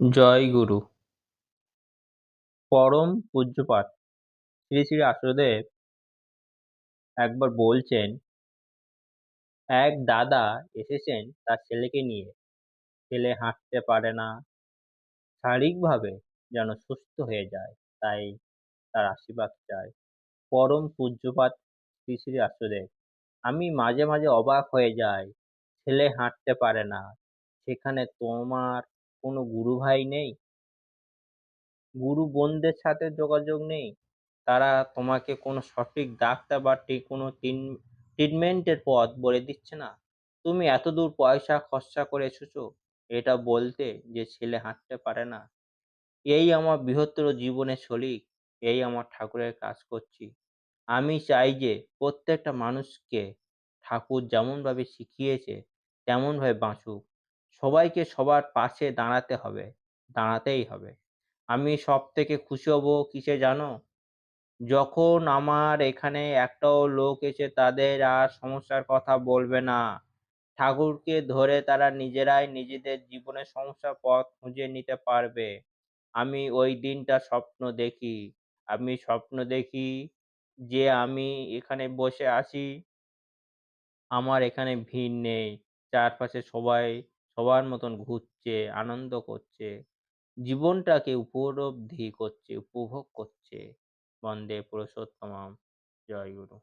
জয় গুরু। পরম পূজ্যপাঠ শ্রী শ্রী আচার্যদেব একবার বলছেন, এক দাদা এসেছেন তার ছেলেকে নিয়ে। ছেলে হাঁটতে পারে না। শারীরিকভাবে যেন সুস্থ হয়ে যায়, তাই তার আশীর্বাদ চায় পরম পূজ্যপাত শ্রী শ্রী আচার্যদেব আমি মাঝে মাঝে অবাক হয়ে যাই। ছেলে হাঁটতে পারে না। সেখানে তোমার কোনো গুরু ভাই নেই? গুরু বোনদের সাথে যোগাযোগ নেই? তারা তোমাকে কোনো সঠিক ডাক্তার বা কোনো ট্রিটমেন্টের পথ বলে দিচ্ছে না? তুমি এত দূর পয়সা খরচা করে এসেছ, এটা বলতে যে ছেলে হাঁটতে পারে না। এই আমার বৃহত্তর জীবনের শলিক এই আমার ঠাকুরের কাজ করছি। আমি চাই যে প্রত্যেকটা মানুষকে ঠাকুর যেমনভাবে শিখিয়েছে, তেমনভাবে বাঁচুক। সবাইকে সবার পাশে দাঁড়াতে হবে, দাঁড়াতেই হবে। আমি সব থেকে খুশি হব কিসে জানো? যখন আমার এখানে একটাও লোক এসে তাদের আর সমস্যার কথা বলবে না, ঠাকুরকে ধরে তারা নিজেরাই নিজেদের জীবনের সমস্যার পথ খুঁজে নিতে পারবে। আমি ওই দিনটা স্বপ্ন দেখি। আমি স্বপ্ন দেখি যে আমি এখানে বসে আছি। আমার এখানে ভিড় নেই। চারপাশে সবাই সবার মতন ঘুরছে আনন্দ করছে জীবনটাকে উপলব্ধি করছে উপভোগ করছে। বন্দে পুরুষোত্তমম। জয় গুরু।